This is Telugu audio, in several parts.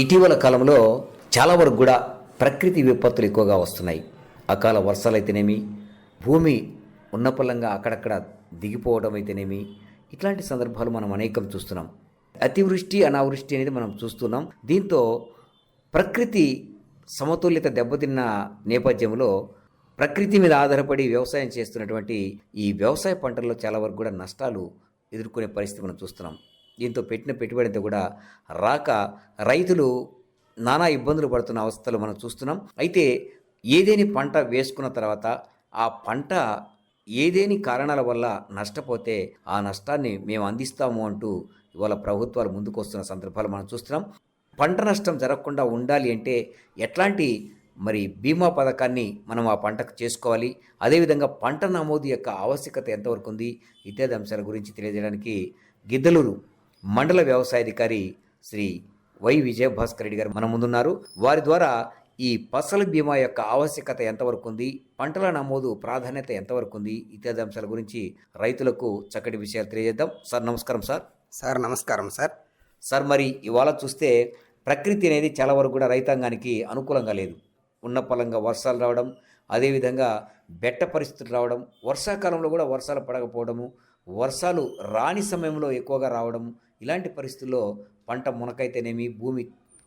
ఇటీవల కాలంలో చాలా వరకు కూడా ప్రకృతి విపత్తులు ఎక్కువగా వస్తున్నాయి. అకాల వర్షాలు అయితేనేమి భూమి ఉన్నపల్లంగా అక్కడక్కడ దిగిపోవడం అయితేనేమి ఇట్లాంటి సందర్భాలు మనం అనేకం చూస్తున్నాం. అతివృష్టి అనావృష్టి అనేది మనం చూస్తున్నాం. దీంతో ప్రకృతి సమతుల్యత దెబ్బతిన్న నేపథ్యంలో ప్రకృతి మీద ఆధారపడి వ్యవసాయం చేస్తున్నటువంటి ఈ వ్యవసాయ పంటల్లో చాలా వరకు కూడా నష్టాలు ఎదుర్కొనే పరిస్థితి మనం చూస్తున్నాం. దీంతో పెట్టిన పెట్టుబడి అంతా కూడా రాక రైతులు నానా ఇబ్బందులు పడుతున్న అవస్థలు మనం చూస్తున్నాం. అయితే ఏదేని పంట వేసుకున్న తర్వాత ఆ పంట ఏదేని కారణాల వల్ల నష్టపోతే ఆ నష్టాన్ని మేము అందిస్తాము అంటూ ఇవాళ ప్రభుత్వాలు ముందుకు వస్తున్న సందర్భాలు మనం చూస్తున్నాం. పంట నష్టం జరగకుండా ఉండాలి అంటే ఎట్లాంటి మరి బీమా పథకాన్ని మనం ఆ పంటకు చేసుకోవాలి? అదేవిధంగా పంట నమోదు యొక్క ఆవశ్యకత ఎంతవరకు ఉంది? ఇత్యాది అంశాల గురించి తెలియజేయడానికి గిద్దలూరు మండల వ్యవసాయాధికారి శ్రీ వై విజయభాస్కర్ రెడ్డి గారు మన ముందున్నారు. వారి ద్వారా ఈ ఫసల్ బీమా యొక్క ఆవశ్యకత ఎంతవరకు ఉంది? పంటల నమోదు ప్రాధాన్యత ఎంతవరకు ఉంది? ఇత్యాది అంశాల గురించి రైతులకు చక్కటి విషయాలు తెలియజేద్దాం. సార్ నమస్కారం సార్. సార్ నమస్కారం సార్. సార్ మరి ఇవాళ చూస్తే ప్రకృతి అనేది చాలా వరకు కూడా రైతాంగానికి అనుకూలంగా లేదు. ఉన్న పొలంగా వర్షాలు రావడం అదేవిధంగా బెట్ట పరిస్థితులు రావడం వర్షాకాలంలో కూడా వర్షాలు పడకపోవడము వర్షాలు రాని సమయంలో ఎక్కువగా రావడం ఇలాంటి పరిస్థితుల్లో పంట మునకైతేనేమి భూమి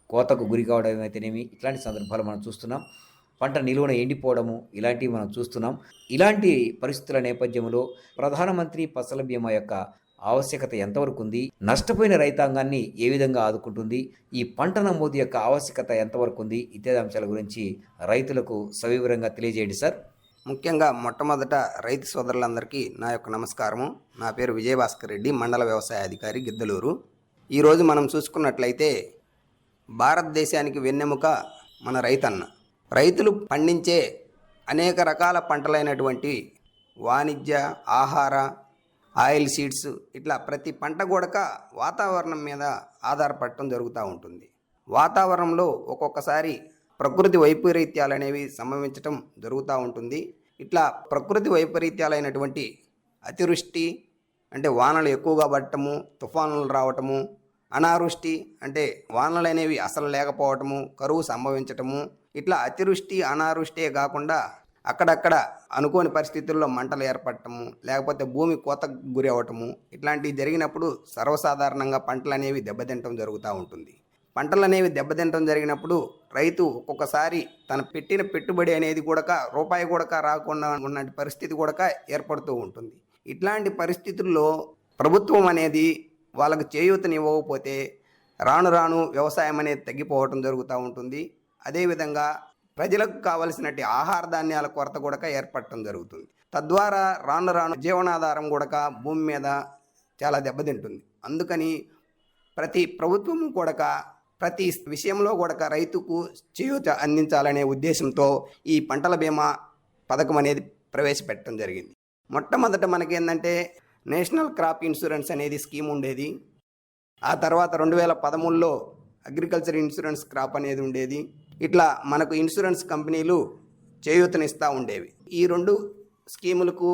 కోతకు గురి కావడం అయితేనేమి ఇట్లాంటి సందర్భాలు మనం చూస్తున్నాం. పంట నిలువన ఎండిపోవడము ఇలాంటివి మనం చూస్తున్నాం. ఇలాంటి పరిస్థితుల నేపథ్యంలో ప్రధానమంత్రి ఫసల్ బీమా యొక్క ఆవశ్యకత ఎంతవరకు ఉంది నష్టపోయిన రైతాంగాన్ని ఏ విధంగా ఆదుకుంటుంది? ఈ పంట నమోదు యొక్క ఆవశ్యకత ఎంతవరకు ఉంది ఇత్యాది అంశాల గురించి రైతులకు సవివరంగా తెలియజేయండి సార్. ముఖ్యంగా మొట్టమొదట రైతు సోదరులందరికీ నా యొక్క నమస్కారము. నా పేరు విజయభాస్కర్ రెడ్డి మండల వ్యవసాయ అధికారి గిద్దలూరు. ఈరోజు మనం చూసుకున్నట్లయితే భారతదేశానికి వెన్నెముక మన రైతన్న. రైతులు పండించే అనేక రకాల పంటలైనటువంటి వాణిజ్య ఆహార ఆయిల్ సీడ్స్ ఇట్లా ప్రతి పంట కూడక వాతావరణం మీద ఆధారపడటం జరుగుతూ ఉంటుంది. వాతావరణంలో ఒక్కొక్కసారి ప్రకృతి వైపరీత్యాలు అనేవి సంభవించటం జరుగుతూ ఉంటుంది. ఇట్లా ప్రకృతి వైపరీత్యాలైనటువంటి అతివృష్టి అంటే వానలు ఎక్కువగా పడటము తుఫానులు రావటము అనావృష్టి అంటే వానలు అనేవి అసలు లేకపోవటము కరువు సంభవించటము ఇట్లా అతివృష్టి అనావృష్టే కాకుండా అక్కడక్కడ అనుకోని పరిస్థితుల్లో మంటలు ఏర్పడటము లేకపోతే భూమి కోతకు గురి అవ్వటము ఇట్లాంటివి జరిగినప్పుడు సర్వసాధారణంగా పంటలు అనేవి దెబ్బతింటం జరుగుతూ ఉంటుంది. పంటలు అనేవి దెబ్బతింటం జరిగినప్పుడు రైతు ఒక్కొక్కసారి తన పెట్టిన పెట్టుబడి అనేది కూడా రూపాయి కూడా రాకుండా ఉన్న పరిస్థితి కూడా ఏర్పడుతూ ఉంటుంది. ఇట్లాంటి పరిస్థితుల్లో ప్రభుత్వం అనేది వాళ్ళకు చేయూతనివ్వకపోతే రాను రాను వ్యవసాయం అనేది తగ్గిపోవటం జరుగుతూ ఉంటుంది. అదేవిధంగా ప్రజలకు కావలసినట్టు ఆహార ధాన్యాల కొరత కూడా ఏర్పడటం జరుగుతుంది. తద్వారా రాను రాను జీవనాధారం కూడా భూమి మీద చాలా దెబ్బతింటుంది. అందుకని ప్రతి ప్రభుత్వము కూడా ప్రతి విషయంలో కూడా రైతుకు చేయూత అందించాలనే ఉద్దేశంతో ఈ పంటల బీమా పథకం అనేది ప్రవేశపెట్టడం జరిగింది. మొట్టమొదట మనకేంటంటే నేషనల్ క్రాప్ ఇన్సూరెన్స్ అనేది స్కీమ్ ఉండేది. ఆ తర్వాత రెండు వేల పదమూడులో అగ్రికల్చర్ ఇన్సూరెన్స్ క్రాప్ అనేది ఉండేది. ఇట్లా మనకు ఇన్సూరెన్స్ కంపెనీలు చేయూతనిస్తూ ఉండేవి. ఈ రెండు స్కీములకు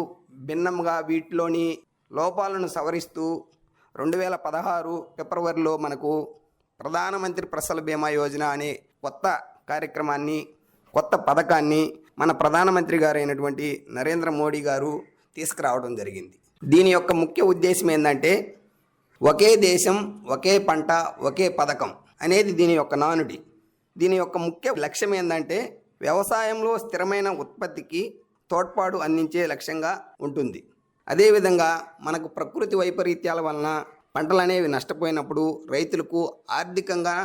భిన్నంగా వీటిలోని లోపాలను సవరిస్తూ రెండు వేల పదహారు ఫిబ్రవరిలో మనకు ప్రధానమంత్రి ఫసల్ బీమా యోజన అనే కొత్త కార్యక్రమాన్ని కొత్త పథకాన్ని మన ప్రధానమంత్రి గారు అయినటువంటి నరేంద్ర మోడీ గారు తీసుకురావడం జరిగింది. దీని యొక్క ముఖ్య ఉద్దేశం ఏంటంటే ఒకే దేశం ఒకే పంట ఒకే పథకం అనేది దీని యొక్క నానుడి. దీని యొక్క ముఖ్య లక్ష్యం ఏంటంటే వ్యవసాయంలో స్థిరమైన ఉత్పత్తికి తోడ్పాటు అందించే లక్ష్యంగా ఉంటుంది. అదేవిధంగా మనకు ప్రకృతి వైపరీత్యాల వలన పంటలు అనేవి నష్టపోయినప్పుడు రైతులకు ఆర్థికంగా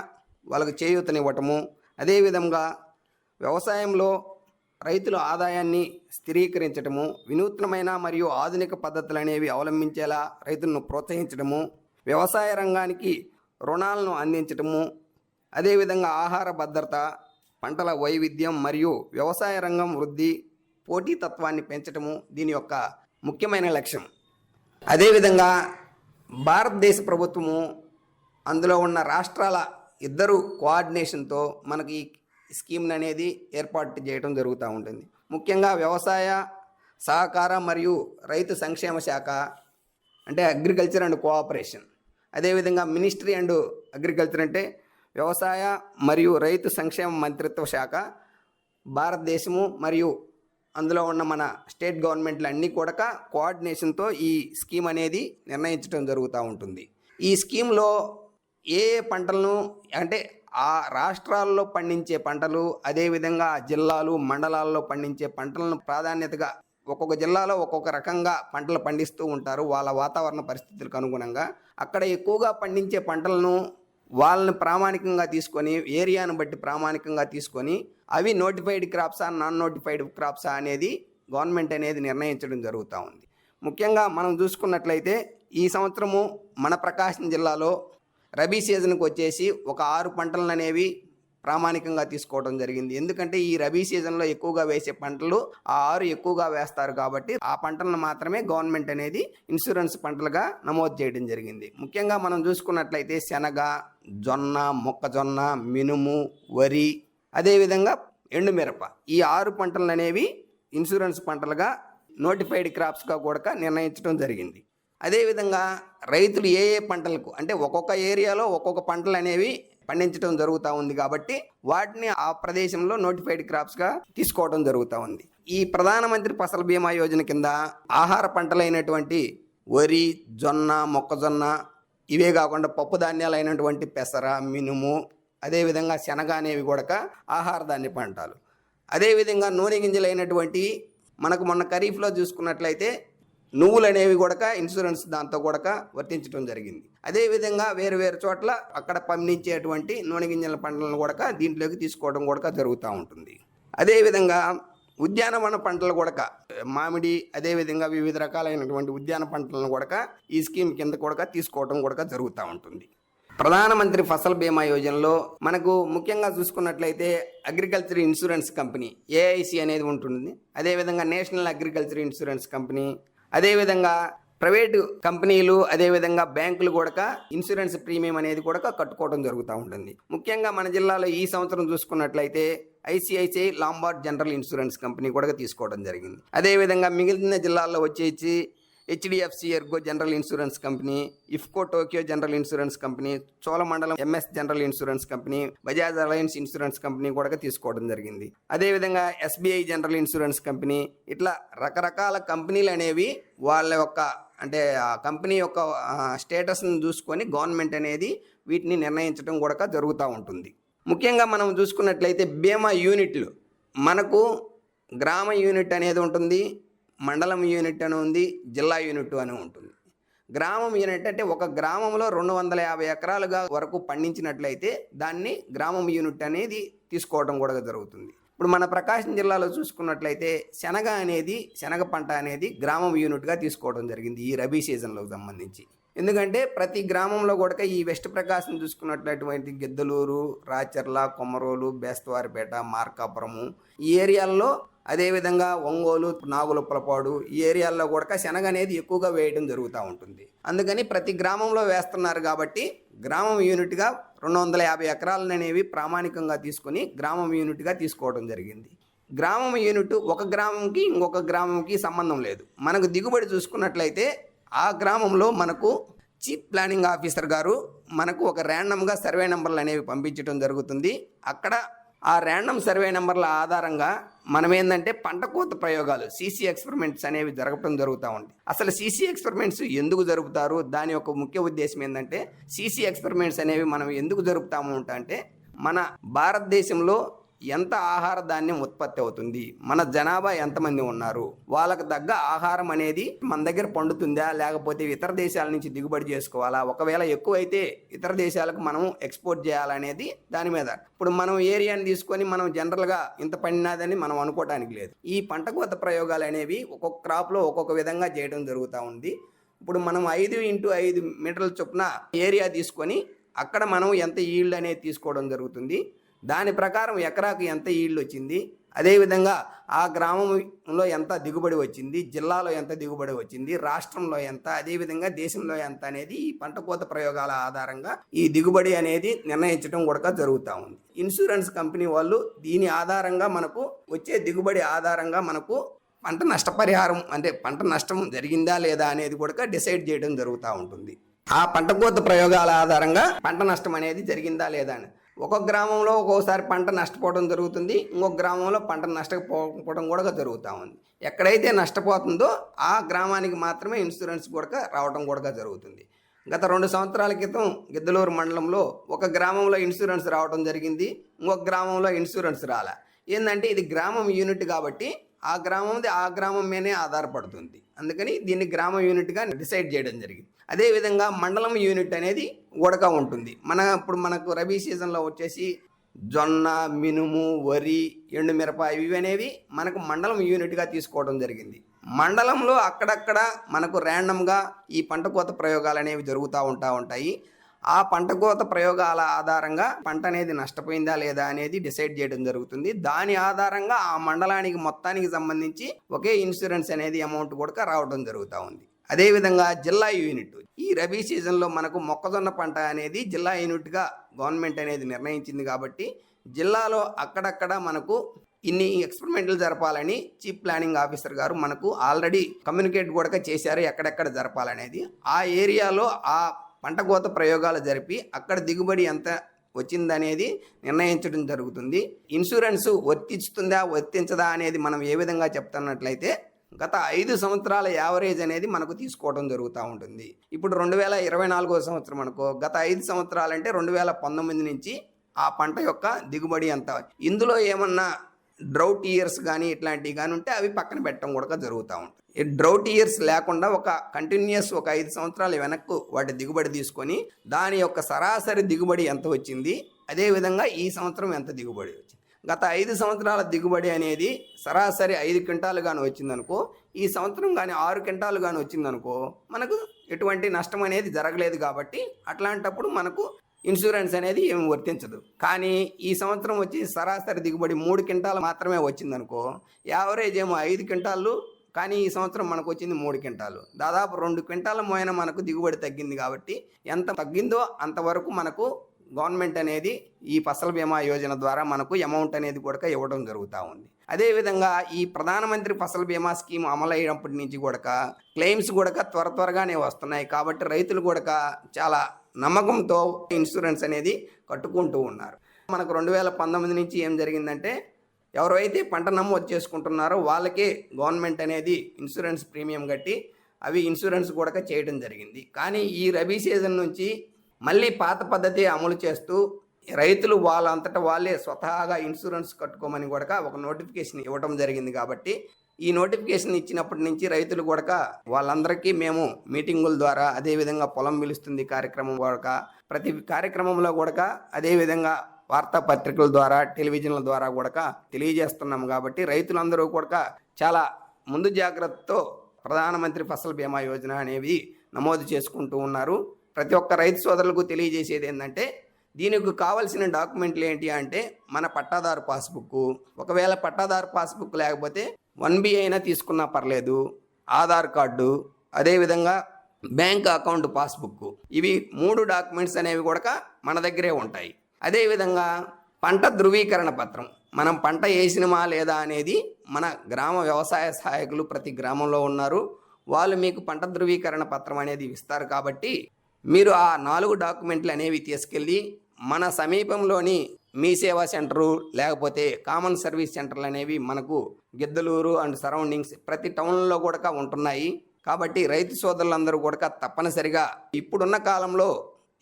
వాళ్ళకు చేయూతనివ్వటము అదేవిధంగా వ్యవసాయంలో రైతుల ఆదాయాన్ని స్థిరీకరించడము వినూత్నమైన మరియు ఆధునిక పద్ధతులు అనేవి అవలంబించేలా రైతులను ప్రోత్సహించడము వ్యవసాయ రంగానికి రుణాలను అందించడము అదేవిధంగా ఆహార భద్రత పంటల వైవిధ్యం మరియు వ్యవసాయ రంగం వృద్ధి పోటీతత్వాన్ని పెంచడము దీని యొక్క ముఖ్యమైన లక్ష్యం. అదేవిధంగా భారతదేశ ప్రభుత్వము అందులో ఉన్న రాష్ట్రాల ఇద్దరు కోఆర్డినేషన్తో మనకి ఈ స్కీమ్ అనేది ఏర్పాటు చేయడం జరుగుతూ ఉంటుంది. ముఖ్యంగా వ్యవసాయ సహకార మరియు రైతు సంక్షేమ శాఖ అంటే అగ్రికల్చర్ అండ్ కోఆపరేషన్. అదేవిధంగా మినిస్ట్రీ అండ్ అగ్రికల్చర్ అంటే వ్యవసాయ మరియు రైతు సంక్షేమ మంత్రిత్వ శాఖ భారతదేశము మరియు అందులో ఉన్న మన స్టేట్ గవర్నమెంట్లు అన్నీ కూడా కోఆర్డినేషన్తో ఈ స్కీమ్ అనేది నిర్ణయించడం జరుగుతూ ఉంటుంది. ఈ స్కీమ్లో ఏ ఏ పంటలను అంటే ఆ రాష్ట్రాల్లో పండించే పంటలు అదేవిధంగా జిల్లాలు మండలాల్లో పండించే పంటలను ప్రాధాన్యతగా ఒక్కొక్క జిల్లాలో ఒక్కొక్క రకంగా పంటలు పండిస్తూ ఉంటారు. వాళ్ళ వాతావరణ పరిస్థితులకు అనుగుణంగా అక్కడ ఎక్కువగా పండించే పంటలను వాళ్ళని ప్రామాణికంగా తీసుకొని ఏరియాను బట్టి ప్రామాణికంగా తీసుకొని అవి నోటిఫైడ్ క్రాప్సా నాన్ నోటిఫైడ్ క్రాప్సా అనేది గవర్నమెంట్ అనేది నిర్ణయించడం జరుగుతూ ఉంది. ముఖ్యంగా మనం చూసుకున్నట్లయితే ఈ సంవత్సరము మన ప్రకాశం జిల్లాలో రబీ సీజన్కి వచ్చేసి ఒక ఆరు పంటలను అనేవి ప్రామాణికంగా తీసుకోవడం జరిగింది. ఎందుకంటే ఈ రబీ సీజన్లో ఎక్కువగా వేసే పంటలు ఆ ఆరు ఎక్కువగా వేస్తారు కాబట్టి ఆ పంటలను మాత్రమే గవర్నమెంట్ అనేది ఇన్సూరెన్స్ పంటలుగా నమోదు చేయడం జరిగింది. ముఖ్యంగా మనం చూసుకున్నట్లయితే శనగ జొన్న మొక్కజొన్న మినుము వరి అదేవిధంగా ఎండుమిరప ఈ ఆరు పంటలు అనేవి ఇన్సూరెన్స్ పంటలుగా నోటిఫైడ్ క్రాప్స్గా కూడా నిర్ణయించడం జరిగింది. అదేవిధంగా రైతులు ఏ ఏ పంటలకు అంటే ఒక్కొక్క ఏరియాలో ఒక్కొక్క పంటలు అనేవి పండించడం జరుగుతూ ఉంది కాబట్టి వాటిని ఆ ప్రదేశంలో నోటిఫైడ్ క్రాప్స్గా తీసుకోవడం జరుగుతూ ఉంది. ఈ ప్రధానమంత్రి ఫసల్ బీమా యోజన కింద ఆహార పంటలైనటువంటి వరి జొన్న మొక్కజొన్న ఇవే కాకుండా పప్పు ధాన్యాలు అయినటువంటి పెసర మినుము అదేవిధంగా శనగ అనేవి కూడా ఆహార ధాన్య పంటలు. అదేవిధంగా నూనె గింజలైనటువంటి మనకు మొన్న ఖరీఫ్లో చూసుకున్నట్లయితే నువ్వులు అనేవి కూడా ఇన్సూరెన్స్ దాంతో కూడా వర్తించడం జరిగింది. అదేవిధంగా వేరు వేరు చోట్ల అక్కడ పండించేటువంటి నూనె గింజల పంటలను కూడా దీంట్లోకి తీసుకోవడం కూడా జరుగుతూ ఉంటుంది. అదేవిధంగా ఉద్యానవన పంటలు కూడా మామిడి అదేవిధంగా వివిధ రకాలైనటువంటి ఉద్యాన పంటలను కూడా ఈ స్కీమ్ కింద కూడా తీసుకోవడం కూడా జరుగుతూ ఉంటుంది. ప్రధానమంత్రి ఫసల్ బీమా యోజనలో మనకు ముఖ్యంగా చూసుకున్నట్లయితే అగ్రికల్చర్ ఇన్సూరెన్స్ కంపెనీ ఏఐసి అనేది ఉంటుంది అదేవిధంగా నేషనల్ అగ్రికల్చర్ ఇన్సూరెన్స్ కంపెనీ అదేవిధంగా ప్రైవేటు కంపెనీలు అదేవిధంగా బ్యాంకులు కూడా ఇన్సూరెన్స్ ప్రీమియం అనేది కూడా కట్టుకోవడం జరుగుతూ ఉంటుంది. ముఖ్యంగా మన జిల్లాలో ఈ సంవత్సరం చూసుకున్నట్లయితే ICICI Lombard general insurance company కూడా తీసుకోవడం జరిగింది. అదేవిధంగా మిగిలిన జిల్లాల్లో వచ్చేసి HDFC Ergo general insurance company IFFCO Tokyo general insurance company Cholamandalam MS general insurance company Bajaj Allianz insurance company కూడా తీసుకోవడం జరిగింది. అదేవిధంగా ఎస్బీఐ జనరల్ ఇన్సూరెన్స్ కంపెనీ ఇట్లా రకరకాల కంపెనీలు అనేవి వాళ్ళ యొక్క అంటే ఆ కంపెనీ యొక్క స్టేటస్ని చూసుకొని గవర్నమెంట్ అనేది వీటిని నిర్ణయించడం కూడా జరుగుతూ ఉంటుంది. ముఖ్యంగా మనం చూసుకున్నట్లయితే బీమా యూనిట్లు మనకు గ్రామ యూనిట్ అనేది ఉంటుంది మండలం యూనిట్ అని ఉంది జిల్లా యూనిట్ అని ఉంటుంది. గ్రామం యూనిట్ అంటే ఒక గ్రామంలో రెండు వందల యాభై ఎకరాలుగా వరకు పండించినట్లయితే దాన్ని గ్రామం యూనిట్ అనేది తీసుకోవడం కూడా జరుగుతుంది. ఇప్పుడు మన ప్రకాశం జిల్లాలో చూసుకున్నట్లయితే శనగ అనేది శనగ పంట అనేది గ్రామం యూనిట్గా తీసుకోవడం జరిగింది ఈ రబీ సీజన్లకు సంబంధించి. ఎందుకంటే ప్రతి గ్రామంలో కూడా ఈ వెస్ట్ ప్రకాశం చూసుకున్నట్లటువంటి గిద్దలూరు రాచర్ల కొమరోలు బేస్తవారిపేట మార్కాపురము ఈ ఏరియాల్లో అదేవిధంగా ఒంగోలు నాగులప్పలపాడు ఈ ఏరియాల్లో కూడా శనగ అనేది ఎక్కువగా వేయడం జరుగుతూ ఉంటుంది. అందుకని ప్రతి గ్రామంలో వేస్తున్నారు కాబట్టి గ్రామం యూనిట్గా రెండు వందల యాభై ఎకరాలను అనేవి ప్రామాణికంగా తీసుకొని గ్రామం యూనిట్గా తీసుకోవడం జరిగింది. గ్రామం యూనిట్ ఒక గ్రామంకి ఇంకొక గ్రామంకి సంబంధం లేదు. మనకు దిగుబడి చూసుకున్నట్లయితే ఆ గ్రామంలో మనకు చీఫ్ ప్లానింగ్ ఆఫీసర్ గారు మనకు ఒక ర్యాండమ్గా సర్వే నెంబర్లు అనేవి పంపించడం జరుగుతుంది. అక్కడ ఆ ర్యాండమ్ సర్వే నెంబర్ల ఆధారంగా మనం ఏంటంటే పంట కోత ప్రయోగాలు సీసీ ఎక్స్పెరిమెంట్స్ అనేవి జరగటం జరుగుతూ ఉంది. అసలు సీసీ ఎక్స్పెరిమెంట్స్ ఎందుకు జరుపుతారు? దాని యొక్క ముఖ్య ఉద్దేశం ఏంటంటే సీసీ ఎక్స్పెరిమెంట్స్ అనేవి మనం ఎందుకు జరుపుతాము అంటే మన భారతదేశంలో ఎంత ఆహార ధాన్యం ఉత్పత్తి అవుతుంది? మన జనాభా ఎంతమంది ఉన్నారు? వాళ్ళకు తగ్గ ఆహారం అనేది మన దగ్గర పండుతుందా? లేకపోతే ఇతర దేశాల నుంచి దిగుబడి చేసుకోవాలా? ఒకవేళ ఎక్కువైతే ఇతర దేశాలకు మనం ఎక్స్పోర్ట్ చేయాలనేది దాని మీద. ఇప్పుడు మనం ఏరియాని తీసుకొని మనం జనరల్గా ఇంత పండినాదని మనం అనుకోవడానికి లేదు. ఈ పంట కోత ప్రయోగాలు అనేవి ఒక్కొక్క క్రాప్లో ఒక్కొక్క విధంగా చేయడం జరుగుతూ ఉంది. ఇప్పుడు మనం ఐదు ఇంటూ ఐదు మీటర్ల చొప్పున ఏరియా తీసుకొని అక్కడ మనం ఎంత ఈల్డ్ అనేది తీసుకోవడం జరుగుతుంది. దాని ప్రకారం ఎకరాకు ఎంత ఈళ్ళు వచ్చింది? అదేవిధంగా ఆ గ్రామంలో ఎంత దిగుబడి వచ్చింది? జిల్లాలో ఎంత దిగుబడి వచ్చింది? రాష్ట్రంలో ఎంత? అదేవిధంగా దేశంలో ఎంత అనేది ఈ పంట కోత ప్రయోగాల ఆధారంగా ఈ దిగుబడి అనేది నిర్ణయించడం కూడా జరుగుతూ ఉంది. ఇన్సూరెన్స్ కంపెనీ వాళ్ళు దీని ఆధారంగా మనకు వచ్చే దిగుబడి ఆధారంగా మనకు పంట నష్టపరిహారం అంటే పంట నష్టం జరిగిందా లేదా అనేది కూడా డిసైడ్ చేయడం జరుగుతూ ఉంటుంది. ఆ పంట కోత ప్రయోగాల ఆధారంగా పంట నష్టం అనేది జరిగిందా లేదా అని. ఒక్కొక్క గ్రామంలో ఒక్కోసారి పంట నష్టపోవడం జరుగుతుంది. ఇంకొక గ్రామంలో పంట నష్టపోవడం కూడా జరుగుతూ ఉంది. ఎక్కడైతే నష్టపోతుందో ఆ గ్రామానికి మాత్రమే ఇన్సూరెన్స్ కూడా రావడం కూడా జరుగుతుంది. గత రెండు సంవత్సరాల క్రితం గిద్దలూరు మండలంలో ఒక గ్రామంలో ఇన్సూరెన్స్ రావడం జరిగింది. ఇంకొక గ్రామంలో ఇన్సూరెన్స్ రాలే. ఏంటంటే ఇది గ్రామం యూనిట్ కాబట్టి ఆ గ్రామంది ఆ గ్రామం మీదనే ఆధారపడుతుంది. అందుకని దీన్ని గ్రామ యూనిట్గా డిసైడ్ చేయడం జరిగింది. అదేవిధంగా మండలం యూనిట్ అనేది ఉడక ఉంటుంది. మన ఇప్పుడు మనకు రబీ సీజన్లో వచ్చేసి జొన్న మినుము వరి ఎండుమిరప ఇవి అనేవి మనకు మండలం యూనిట్గా తీసుకోవడం జరిగింది. మండలంలో అక్కడక్కడ మనకు ర్యాండమ్గా ఈ పంట కోత ప్రయోగాలు అనేవి జరుగుతూ ఉంటా ఉంటాయి. ఆ పంట కోత ప్రయోగాల ఆధారంగా పంట అనేది నష్టపోయిందా లేదా అనేది డిసైడ్ చేయడం జరుగుతుంది. దాని ఆధారంగా ఆ మండలానికి మొత్తానికి సంబంధించి ఒకే ఇన్సూరెన్స్ అనేది అమౌంట్ కూడా రావడం జరుగుతూ ఉంది. అదేవిధంగా జిల్లా యూనిట్ ఈ రబీ సీజన్లో మనకు మొక్కజొన్న పంట అనేది జిల్లా యూనిట్గా గవర్నమెంట్ అనేది నిర్ణయించింది కాబట్టి జిల్లాలో అక్కడక్కడ మనకు ఇన్ని ఎక్స్పెరిమెంట్లు జరపాలని చీఫ్ ప్లానింగ్ ఆఫీసర్ గారు మనకు ఆల్రెడీ కమ్యూనికేట్ కూడా చేశారు ఎక్కడెక్కడ జరపాలనేది. ఆ ఏరియాలో ఆ పంట కోత ప్రయోగాలు జరిపి అక్కడ దిగుబడి ఎంత వచ్చిందనేది నిర్ణయించడం జరుగుతుంది. ఇన్సూరెన్స్ వర్తిస్తుందా వర్తించదా అనేది మనం ఏ విధంగా చెప్తున్నట్లయితే గత ఐదు సంవత్సరాల యావరేజ్ అనేది మనకు తీసుకోవడం జరుగుతూ ఉంటుంది. ఇప్పుడు రెండు వేల ఇరవై నాలుగో సంవత్సరం అనుకో గత ఐదు సంవత్సరాలు అంటే రెండు వేల పంతొమ్మిది నుంచి ఆ పంట యొక్క దిగుబడి ఎంత? ఇందులో ఏమన్నా డ్రౌట్ ఇయర్స్ కానీ ఇట్లాంటివి కానీ ఉంటే అవి పక్కన పెట్టడం కూడా జరుగుతూ ఉంటుంది. ఈ డ్రౌట్ ఇయర్స్ లేకుండా ఒక కంటిన్యూస్ ఒక ఐదు సంవత్సరాలు వెనక్కు వాటి దిగుబడి తీసుకొని దాని యొక్క సరాసరి దిగుబడి ఎంత వచ్చింది? అదేవిధంగా ఈ సంవత్సరం ఎంత దిగుబడి వచ్చింది? గత ఐదు సంవత్సరాల దిగుబడి అనేది సరాసరి ఐదు క్వింటాలు కానీ వచ్చిందనుకో ఈ సంవత్సరం కానీ ఆరు క్వింటాలు కానీ వచ్చిందనుకో మనకు ఎటువంటి నష్టం అనేది జరగలేదు కాబట్టి అట్లాంటప్పుడు మనకు ఇన్సూరెన్స్ అనేది ఏమి వర్తించదు. కానీ ఈ సంవత్సరం వచ్చి సరాసరి దిగుబడి మూడు క్వింటాలు మాత్రమే వచ్చిందనుకో యావరేజ్ ఏమో ఐదు క్వింటాలు కానీ ఈ సంవత్సరం మనకు వచ్చింది మూడు క్వింటాలు. దాదాపు రెండు క్వింటాల మోయన మనకు దిగుబడి తగ్గింది కాబట్టి ఎంత తగ్గిందో అంతవరకు మనకు గవర్నమెంట్ అనేది ఈ ఫసల్ బీమా యోజన ద్వారా మనకు అమౌంట్ అనేది కూడా ఇవ్వడం జరుగుతూ ఉంది. అదేవిధంగా ఈ ప్రధానమంత్రి ఫసల్ బీమా స్కీమ్ అమలు అయినప్పటి నుంచి కూడా క్లెయిమ్స్ కూడా త్వర త్వరగానే వస్తున్నాయి కాబట్టి రైతులు కూడా చాలా నమ్మకంతో ఇన్సూరెన్స్ అనేది కట్టుకుంటూ ఉన్నారు. మనకు రెండు వేల పంతొమ్మిది నుంచి ఏం జరిగిందంటే ఎవరైతే పంట నమోదు చేసుకుంటున్నారో వాళ్ళకే గవర్నమెంట్ అనేది ఇన్సూరెన్స్ ప్రీమియం కట్టి అవి ఇన్సూరెన్స్ కూడా చేయడం జరిగింది. కానీ ఈ రబీ సీజన్ నుంచి మళ్ళీ పాత పద్ధతి అమలు చేస్తూ రైతులు వాళ్ళంతటా వాళ్ళే స్వతహాగా ఇన్సూరెన్స్ కట్టుకోమని కూడా ఒక నోటిఫికేషన్ ఇవ్వడం జరిగింది కాబట్టి ఈ నోటిఫికేషన్ ఇచ్చినప్పటి నుంచి రైతులు కూడా వాళ్ళందరికీ మేము మీటింగుల ద్వారా అదేవిధంగా పొలం పిలుస్తుంది కార్యక్రమం కూడా ప్రతి కార్యక్రమంలో కూడా అదేవిధంగా వార్తాపత్రికల ద్వారా టెలివిజన్ల ద్వారా కూడా తెలియజేస్తున్నాం కాబట్టి రైతులందరూ కూడా చాలా ముందు జాగ్రత్తతో ప్రధానమంత్రి ఫసల్ బీమా యోజన అనేవి నమోదు చేసుకుంటూ ఉన్నారు. ప్రతి ఒక్క రైతు సోదరులకు తెలియజేసేది ఏంటంటే దీనికి కావాల్సిన డాక్యుమెంట్లు ఏంటి అంటే మన పట్టాదారు పాస్బుక్ ఒకవేళ పట్టాదారు పాస్బుక్ లేకపోతే వన్ బి అయినా తీసుకున్నా పర్లేదు. ఆధార్ కార్డు అదేవిధంగా బ్యాంక్ అకౌంట్ పాస్బుక్ ఇవి మూడు డాక్యుమెంట్స్ అనేవి కూడా మన దగ్గరే ఉంటాయి. అదేవిధంగా పంట ధృవీకరణ పత్రం. మనం పంట వేసినమా లేదా అనేది మన గ్రామ వ్యవసాయ సహాయకులు ప్రతి గ్రామంలో ఉన్నారు. వాళ్ళు మీకు పంట ధృవీకరణ పత్రం అనేది ఇస్తారు కాబట్టి మీరు ఆ నాలుగు డాక్యుమెంట్లు అనేవి తీసుకెళ్ళి మన సమీపంలోని మీ సేవా సెంటరు లేకపోతే కామన్ సర్వీస్ సెంటర్లు అనేవి మనకు గిద్దలూరు అండ్ సరౌండింగ్స్ ప్రతి టౌన్లో కూడా ఉంటున్నాయి. కాబట్టి రైతు సోదరులందరూ కూడా తప్పనిసరిగా ఇప్పుడున్న కాలంలో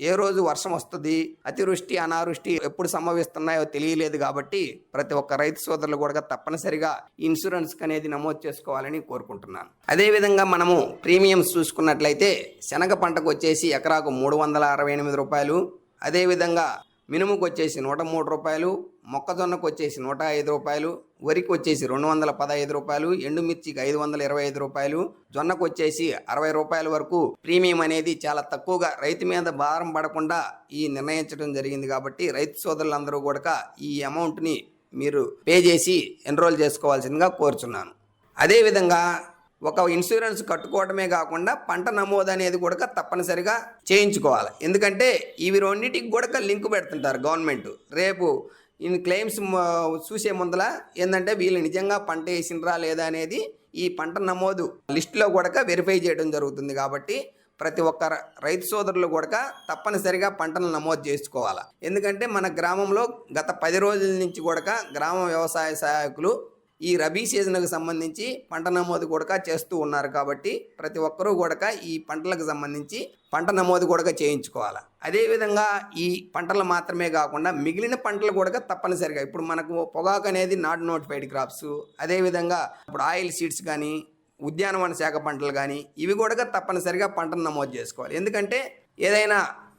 ఏ రోజు వర్షం వస్తుంది అతివృష్టి అనావృష్టి ఎప్పుడు సంభవిస్తున్నాయో తెలియలేదు కాబట్టి ప్రతి ఒక్క రైతు సోదరులు కూడా తప్పనిసరిగా ఇన్సూరెన్స్ అనేది నమోదు చేసుకోవాలని కోరుకుంటున్నాను. అదేవిధంగా మనము ప్రీమియంస్ చూసుకున్నట్లయితే శనగ పంటకు వచ్చేసి ఎకరాకు మూడు వందల అరవై ఎనిమిది రూపాయలు. అదేవిధంగా మినుముకు వచ్చేసి నూట మూడు రూపాయలు మొక్కజొన్నకు వచ్చేసి నూట ఐదు రూపాయలు వరికి వచ్చేసి రెండు వందల పదహైదు రూపాయలు ఎండుమిర్చికి ఐదు వందల ఇరవై ఐదు రూపాయలు జొన్నకు వచ్చేసి అరవై రూపాయల వరకు ప్రీమియం అనేది చాలా తక్కువగా రైతు మీద భారం పడకుండా ఈ నిర్ణయించడం జరిగింది కాబట్టి రైతు సోదరులందరూ కూడా ఈ అమౌంట్ని మీరు పే చేసి ఎన్రోల్ చేసుకోవాల్సిందిగా కోరుచున్నాను. అదేవిధంగా ఒక ఇన్సూరెన్స్ కట్టుకోవడమే కాకుండా పంట నమోదు అనేది కూడా తప్పనిసరిగా చేయించుకోవాలి. ఎందుకంటే ఇవి రెండింటికి కూడా లింక్ పెడుతుంటారు గవర్నమెంట్. రేపు ఈ క్లెయిమ్స్ చూసే ముందల ఏంటంటే వీళ్ళు నిజంగా పంట వేసినరా లేదా అనేది ఈ పంట నమోదు లిస్టులో కూడా వెరిఫై చేయడం జరుగుతుంది కాబట్టి ప్రతి ఒక్క రైతు సోదరులు కూడా తప్పనిసరిగా పంటను నమోదు చేసుకోవాలి. ఎందుకంటే మన గ్రామంలో గత పది రోజుల నుంచి కూడా గ్రామ వ్యవసాయ సహాయకులు ఈ రబీ సీజన్కు సంబంధించి పంట నమోదు కూడా చేస్తూ ఉన్నారు కాబట్టి ప్రతి ఒక్కరూ కూడా ఈ పంటలకు సంబంధించి పంట నమోదు కూడా చేయించుకోవాలి. అదేవిధంగా ఈ పంటలు మాత్రమే కాకుండా మిగిలిన పంటలు కూడా తప్పనిసరిగా ఇప్పుడు మనకు పొగాకు అనేది నాట్ నోటిఫైడ్ క్రాప్స్ అదేవిధంగా ఇప్పుడు ఆయిల్ సీడ్స్ కానీ ఉద్యానవన శాఖ పంటలు కానీ ఇవి కూడా తప్పనిసరిగా పంటను నమోదు చేసుకోవాలి. ఎందుకంటే ఏదైనా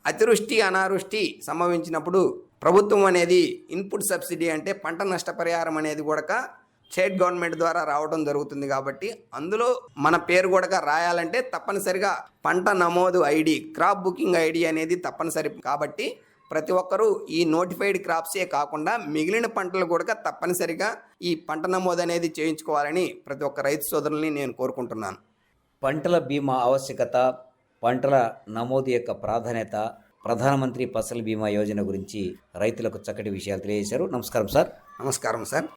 అతివృష్టి అనావృష్టి సంభవించినప్పుడు ప్రభుత్వం అనేది ఇన్పుట్ సబ్సిడీ అంటే పంట నష్టపరిహారం అనేది కూడా స్టేట్ గవర్నమెంట్ ద్వారా రావడం జరుగుతుంది కాబట్టి అందులో మన పేరు కూడా రాయాలంటే తప్పనిసరిగా పంట నమోదు ఐడి క్రాప్ బుకింగ్ ఐడి అనేది తప్పనిసరి. కాబట్టి ప్రతి ఒక్కరూ ఈ నోటిఫైడ్ క్రాప్సే కాకుండా మిగిలిన పంటలు కూడా తప్పనిసరిగా ఈ పంట నమోదు అనేది చేయించుకోవాలని ప్రతి ఒక్క రైతు సోదరుల్ని నేను కోరుకుంటున్నాను. పంటల బీమా ఆవశ్యకత పంటల నమోదు యొక్క ప్రాధాన్యత ప్రధానమంత్రి ఫసల్ బీమా యోజన గురించి రైతులకు చక్కటి విషయాలు తెలియజేశారు. నమస్కారం సార్. నమస్కారం సార్.